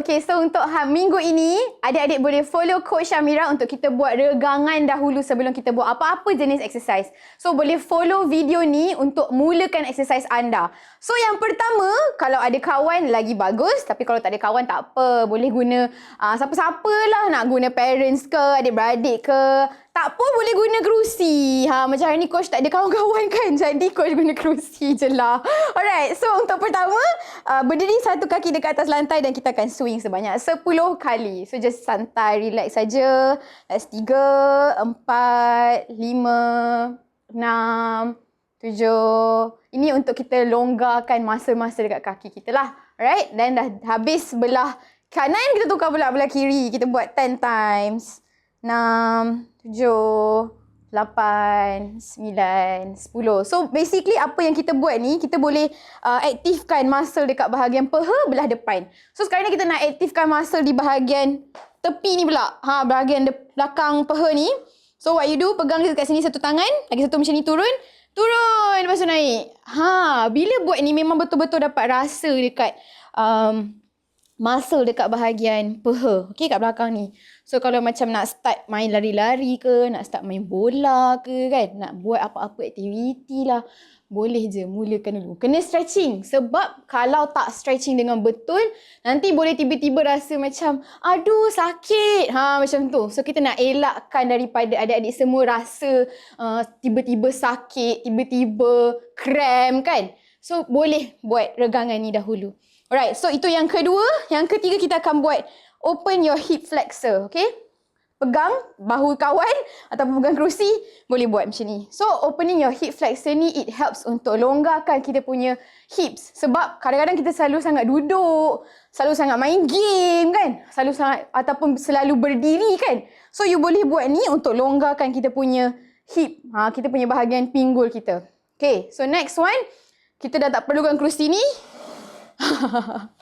okay. So untuk ha, minggu ini, adik-adik boleh follow Coach Syamira untuk kita buat regangan dahulu sebelum kita buat apa-apa jenis exercise. So boleh follow video ni untuk mulakan exercise anda. So yang pertama, kalau ada kawan lagi bagus. Tapi kalau tak ada kawan tak apa. Boleh guna uh, siapa-siapa lah nak guna parents ke, adik-beradik ke. Tak pun boleh guna kerusi. Ha, macam hari ni coach tak ada kawan-kawan kan. Jadi coach guna kerusi je lah. Alright, so untuk pertama, uh, berdiri satu kaki dekat atas lantai dan kita akan swing sebanyak 10 kali. So just santai, relax saja. Let's tiga, empat, lima, enam, tujuh. Ini untuk kita longgarkan masa-masa dekat kaki kita lah. Alright, dan dah habis belah kanan, kita tukar belah belah kiri. Kita buat 10 times. Enam, tujuh, lapan, sembilan, sepuluh. So basically apa yang kita buat ni, kita boleh uh, aktifkan muscle dekat bahagian peha belah depan. So sekarang ni kita nak aktifkan muscle di bahagian tepi ni pula. Ha, bahagian de- belakang peha ni. So what you do, pegang dekat sini satu tangan, lagi satu macam ni turun. Turun, lepas tu naik. Ha, bila buat ni memang betul-betul dapat rasa dekat um, muscle dekat bahagian peha. Okay, kat belakang ni. So kalau macam nak start main lari-lari ke, nak start main bola ke kan, nak buat apa-apa aktiviti lah, boleh je mulakan dulu. Kena stretching sebab kalau tak stretching dengan betul, nanti boleh tiba-tiba rasa macam aduh sakit. Ha macam tu. So kita nak elakkan daripada adik-adik semua rasa uh, tiba-tiba sakit, tiba-tiba cramp kan. So boleh buat regangan ni dahulu. Alright, so itu yang kedua. Yang ketiga kita akan buat open your hip flexor, okay? Pegang bahu kawan ataupun pegang kerusi, boleh buat macam ni. So, opening your hip flexor ni, it helps untuk longgarkan kita punya hips. Sebab kadang-kadang kita selalu sangat duduk, selalu sangat main game kan? Selalu sangat, ataupun selalu berdiri kan? So, you boleh buat ni untuk longgarkan kita punya hip, ha, kita punya bahagian pinggul kita. Okay, so next one, kita dah tak perlukan kerusi ni.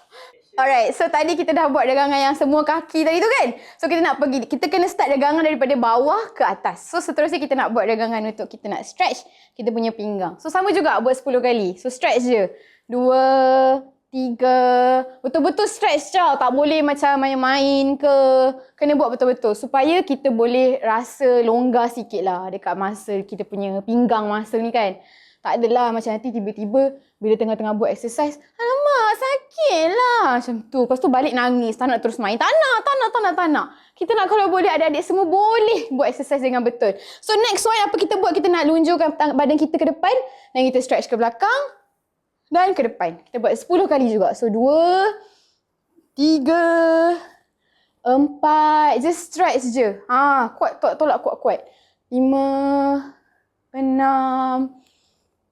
Alright, so tadi kita dah buat regangan yang semua kaki tadi tu kan? So kita nak pergi, kita kena start regangan daripada bawah ke atas. So seterusnya kita nak buat regangan untuk kita nak stretch kita punya pinggang. So sama juga buat 10 kali. So stretch je. Dua, tiga, betul-betul stretch je. Tak boleh macam main-main ke. Kena buat betul-betul supaya kita boleh rasa longgar sikit lah dekat masa kita punya pinggang masa ni kan. Tak adalah macam nanti tiba-tiba bila tengah-tengah buat exercise, alamak sakit lah. Macam tu. Lepas tu balik nangis, tak nak terus main. Tak nak, tak nak, tak nak, tak nak. Kita nak kalau boleh adik-adik semua boleh buat exercise dengan betul. So next one apa kita buat? Kita nak lunjurkan badan kita ke depan dan kita stretch ke belakang dan ke depan. Kita buat 10 kali juga. So dua, tiga, empat. Just stretch je. Ha, kuat, tolak, tolak, kuat, kuat. Lima, enam,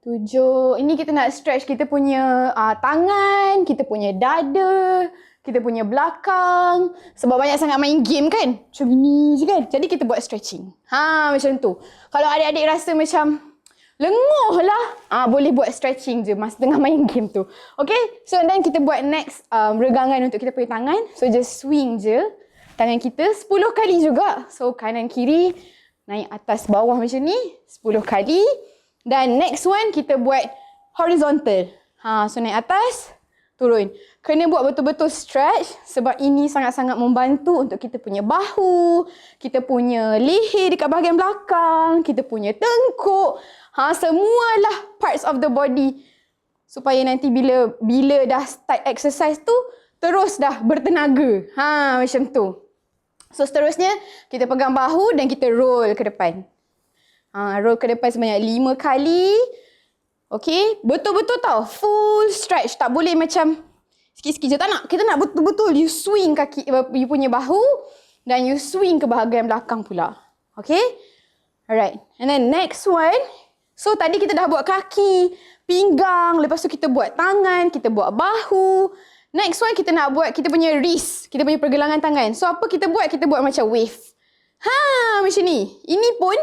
Tujuh. Ini kita nak stretch kita punya uh, tangan, kita punya dada, kita punya belakang. Sebab banyak sangat main game kan? Macam ni je kan? Jadi kita buat stretching. Ha, macam tu. Kalau adik-adik rasa macam lenguh lah, ah, boleh buat stretching je masa tengah main game tu. Okay? So then kita buat next um, regangan untuk kita punya tangan. So just swing je tangan kita 10 kali juga. So kanan kiri naik atas bawah macam ni 10 kali. Dan next one kita buat horizontal. Ha, so naik atas, turun. Kena buat betul-betul stretch sebab ini sangat-sangat membantu untuk kita punya bahu, kita punya leher dekat bahagian belakang, kita punya tengkuk. Ha, semualah parts of the body supaya nanti bila bila dah start exercise tu terus dah bertenaga. Ha, macam tu. So seterusnya kita pegang bahu dan kita roll ke depan. Ha, roll ke depan sebanyak lima kali. Okay. Betul-betul tau. Full stretch. Tak boleh macam sikit-sikit je. Tak nak. Kita nak betul-betul you swing kaki, you punya bahu dan you swing ke bahagian belakang pula. Okay. Alright. And then next one. So tadi kita dah buat kaki, pinggang. Lepas tu kita buat tangan, kita buat bahu. Next one kita nak buat kita punya wrist. Kita punya pergelangan tangan. So apa kita buat? Kita buat macam wave. Ha, macam ni. Ini pun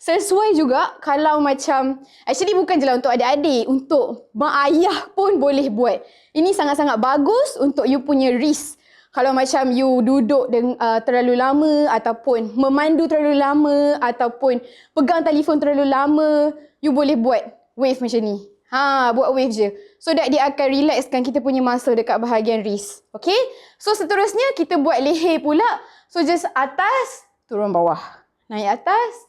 sesuai juga kalau macam actually bukan je lah untuk adik-adik untuk mak ayah pun boleh buat ini sangat-sangat bagus untuk you punya wrist kalau macam you duduk dengan uh, terlalu lama ataupun memandu terlalu lama ataupun pegang telefon terlalu lama you boleh buat wave macam ni Ha, buat wave je. So that dia akan relaxkan kita punya muscle dekat bahagian wrist. Okay? So seterusnya kita buat leher pula. So just atas, turun bawah. Naik atas,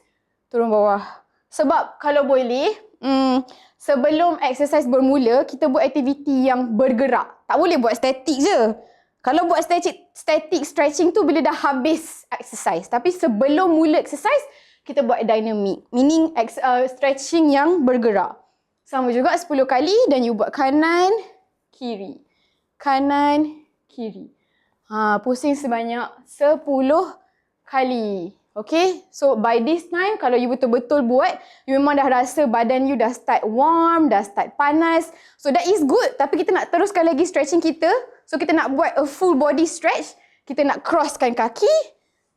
turun bawah. Sebab kalau boleh, hmm, sebelum exercise bermula, kita buat aktiviti yang bergerak. Tak boleh buat static je. Kalau buat static, static stretching tu bila dah habis exercise. Tapi sebelum mula exercise, kita buat dynamic. Meaning ex, uh, stretching yang bergerak. Sama juga 10 kali dan you buat kanan, kiri. Kanan, kiri. Ha, pusing sebanyak 10 kali. Okay, so by this time kalau you betul-betul buat, you memang dah rasa badan you dah start warm, dah start panas. So that is good. Tapi kita nak teruskan lagi stretching kita. So kita nak buat a full body stretch. Kita nak crosskan kaki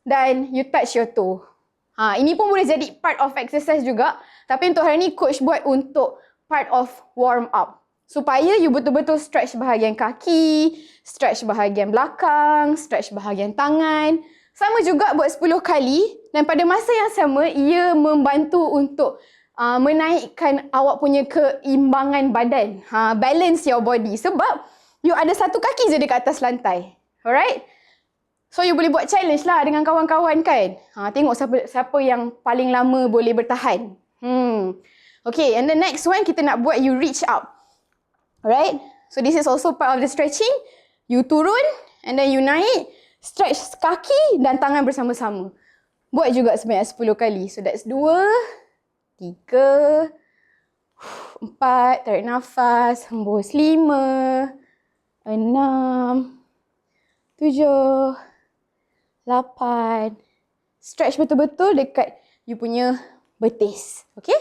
dan you touch your toe. Ha, ini pun boleh jadi part of exercise juga. Tapi untuk hari ni coach buat untuk part of warm up. Supaya you betul-betul stretch bahagian kaki, stretch bahagian belakang, stretch bahagian tangan. Sama juga buat 10 kali dan pada masa yang sama ia membantu untuk uh, menaikkan awak punya keimbangan badan. Ha, balance your body sebab you ada satu kaki je dekat atas lantai. Alright? So you boleh buat challenge lah dengan kawan-kawan kan. Ha, tengok siapa, siapa yang paling lama boleh bertahan. Hmm. Okay, and the next one kita nak buat you reach up. Alright? So this is also part of the stretching. You turun and then you naik stretch kaki dan tangan bersama-sama. Buat juga sebanyak 10 kali. So that's 2, 3, 4, tarik nafas, hembus 5, 6, 7, 8. Stretch betul-betul dekat you punya betis. Okay?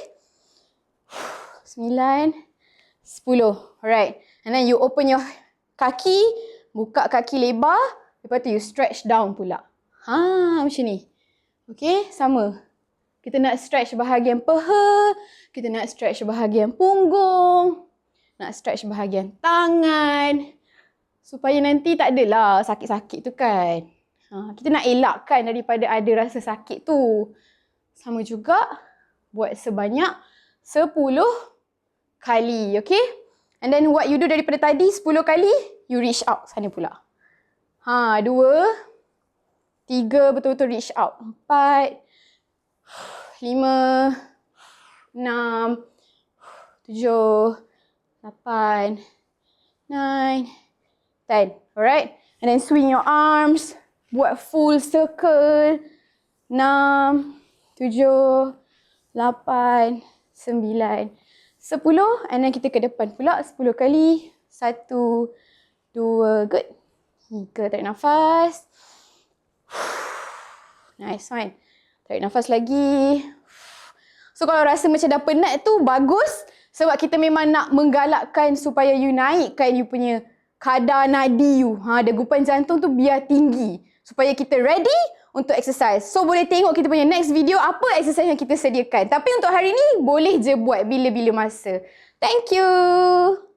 9, 10. Alright. And then you open your kaki, buka kaki lebar, Lepas tu you stretch down pula. Ha, macam ni. Okay, sama. Kita nak stretch bahagian peha, kita nak stretch bahagian punggung, nak stretch bahagian tangan. Supaya nanti tak adalah sakit-sakit tu kan. Ha, kita nak elakkan daripada ada rasa sakit tu. Sama juga buat sebanyak 10 kali, okay? And then what you do daripada tadi 10 kali, you reach out sana pula. Ha, dua. Tiga betul-betul reach out. Empat. Lima. Enam. Tujuh. Lapan. Nine. Ten. Alright. And then swing your arms. Buat full circle. Enam. Tujuh. Lapan. Sembilan. Sepuluh. And then kita ke depan pula. Sepuluh kali. Satu. Dua. Good. Tiga, tarik nafas. Nice, fine. Tarik nafas lagi. So kalau rasa macam dah penat tu, bagus. Sebab kita memang nak menggalakkan supaya you naikkan you punya kadar nadi you. Ha, degupan jantung tu biar tinggi. Supaya kita ready untuk exercise. So boleh tengok kita punya next video apa exercise yang kita sediakan. Tapi untuk hari ni, boleh je buat bila-bila masa. Thank you.